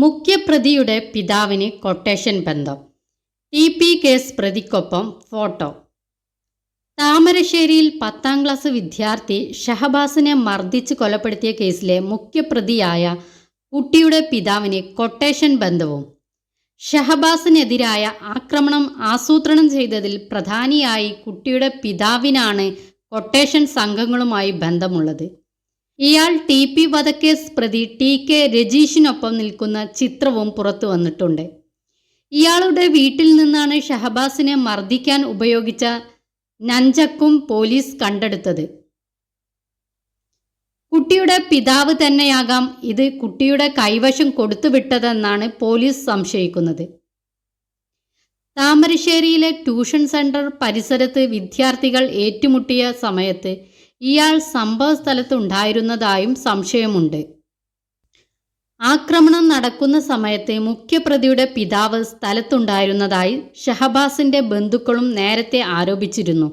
മുഖ്യപ്രതിയുടെ പിതാവിന് കൊട്ടേഷൻ ബന്ധം. T P case പ്രതിക്കൊപ്പം ഫോട്ടോ. താമരശ്ശേരിയിൽ പത്താം ക്ലാസ് വിദ്യാർത്ഥി ഷഹബാസിനെ മർദ്ദിച്ച് കൊലപ്പെടുത്തിയ കേസിലെ മുഖ്യപ്രതിയായ കുട്ടിയുടെ പിതാവിന് കൊട്ടേഷൻ ബന്ധവും. ഷഹബാസിനെതിരായ ആക്രമണം ആസൂത്രണം ചെയ്തതിൽ പ്രധാനിയായി കുട്ടിയുടെ പിതാവിനാണ് കൊട്ടേഷൻ സംഘങ്ങളുമായി ബന്ധമുള്ളത്. ഇയാൾ ടി പി വധക്കേസ് പ്രതി ടി കെ രജീഷിനൊപ്പം നിൽക്കുന്ന ചിത്രവും പുറത്തു വന്നിട്ടുണ്ട്. ഇയാളുടെ വീട്ടിൽ നിന്നാണ് ഷഹബാസിനെ മർദ്ദിക്കാൻ ഉപയോഗിച്ച നഞ്ചക്കും പോലീസ് കണ്ടെടുത്തത്. കുട്ടിയുടെ പിതാവ് തന്നെയാകാം ഇത് കുട്ടിയുടെ കൈവശം കൊടുത്തുവിട്ടതെന്നാണ് പോലീസ് സംശയിക്കുന്നത്. താമരശ്ശേരിയിലെ ട്യൂഷൻ സെന്റർ പരിസരത്ത് വിദ്യാർത്ഥികൾ ഏറ്റുമുട്ടിയ സമയത്ത് ഇയാൾ സംഭവ സ്ഥലത്തുണ്ടായിരുന്നതായും സംശയമുണ്ട്. ആക്രമണം നടക്കുന്ന സമയത്ത് മുഖ്യപ്രതിയുടെ പിതാവ് സ്ഥലത്തുണ്ടായിരുന്നതായി ഷഹബാസിന്റെ ബന്ധുക്കളും നേരത്തെ ആരോപിച്ചിരുന്നു.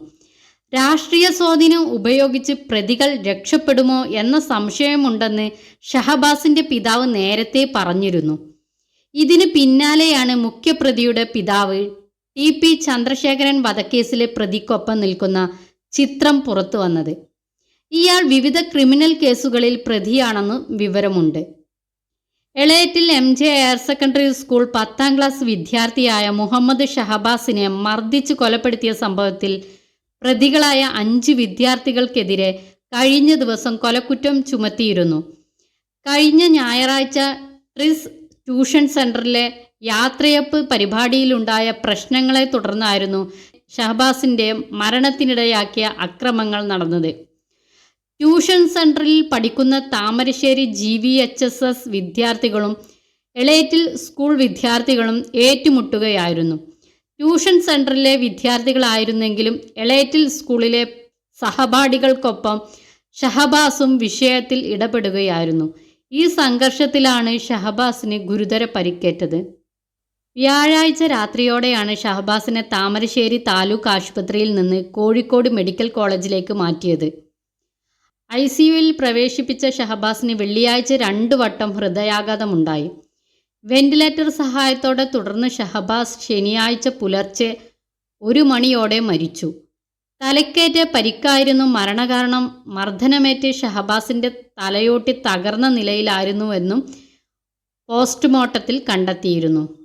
രാഷ്ട്രീയ സ്വാധീനം ഉപയോഗിച്ച് പ്രതികൾ രക്ഷപ്പെടുമോ എന്ന സംശയമുണ്ടെന്ന് ഷഹബാസിന്റെ പിതാവ് നേരത്തെ പറഞ്ഞിരുന്നു. ഇതിന് പിന്നാലെയാണ് മുഖ്യപ്രതിയുടെ പിതാവ് ടി പി ചന്ദ്രശേഖരൻ വധക്കേസിലെ പ്രതിക്കൊപ്പം നിൽക്കുന്ന ചിത്രം പുറത്തു വന്നത് ഇയാൾ വിവിധ ക്രിമിനൽ കേസുകളിൽ പ്രതിയാണെന്ന് വിവരമുണ്ട്. Elettil M J higher secondary school പത്താം ക്ലാസ് വിദ്യാർത്ഥിയായ മുഹമ്മദ് ഷഹബാസിനെ മർദ്ദിച്ചു കൊലപ്പെടുത്തിയ സംഭവത്തിൽ പ്രതികളായ അഞ്ച് വിദ്യാർത്ഥികൾക്കെതിരെ കഴിഞ്ഞ ദിവസം കൊലക്കുറ്റം ചുമത്തിയിരുന്നു. കഴിഞ്ഞ ഞായറാഴ്ച ട്രിസ് ട്യൂഷൻ സെന്ററിലെ യാത്രയപ്പ് പരിപാടിയിലുണ്ടായ പ്രശ്നങ്ങളെ തുടർന്നായിരുന്നു ഷഹബാസിന്റെ മരണത്തിനിടയാക്കിയ അക്രമങ്ങൾ നടന്നത്. ട്യൂഷൻ സെന്ററിൽ പഠിക്കുന്ന Thamarassery G V H S S വിദ്യാർത്ഥികളും എളേറ്റിൽ സ്കൂൾ വിദ്യാർത്ഥികളും ഏറ്റുമുട്ടുകയായിരുന്നു. ട്യൂഷൻ സെന്ററിലെ വിദ്യാർത്ഥികളായിരുന്നെങ്കിലും എളേറ്റിൽ സ്കൂളിലെ സഹപാഠികൾക്കൊപ്പം ഷഹബാസും വിഷയത്തിൽ ഇടപെടുകയായിരുന്നു. ഈ സംഘർഷത്തിലാണ് ഷഹബാസിന് ഗുരുതര പരിക്കേറ്റത്. വ്യാഴാഴ്ച രാത്രിയോടെയാണ് ഷഹബാസിനെ താമരശ്ശേരി താലൂക്ക് ആശുപത്രിയിൽ നിന്ന് കോഴിക്കോട് മെഡിക്കൽ കോളേജിലേക്ക് മാറ്റിയത്. ഐ സിയുവിൽ പ്രവേശിപ്പിച്ച ഷഹബാസിന് വെള്ളിയാഴ്ച രണ്ട് വട്ടം ഹൃദയാഘാതമുണ്ടായി. വെന്റിലേറ്റർ സഹായത്തോടെ തുടർന്ന് ഷഹബാസ് ശനിയാഴ്ച പുലർച്ചെ ഒരു മണിയോടെ മരിച്ചു. തലക്കേറ്റ പരിക്കായിരുന്നു മരണകാരണം. മർദ്ദനമേറ്റ് ഷഹബാസിന്റെ തലയോട്ടി തകർന്ന നിലയിലായിരുന്നുവെന്നും പോസ്റ്റ്മോർട്ടത്തിൽ കണ്ടെത്തിയിരുന്നു.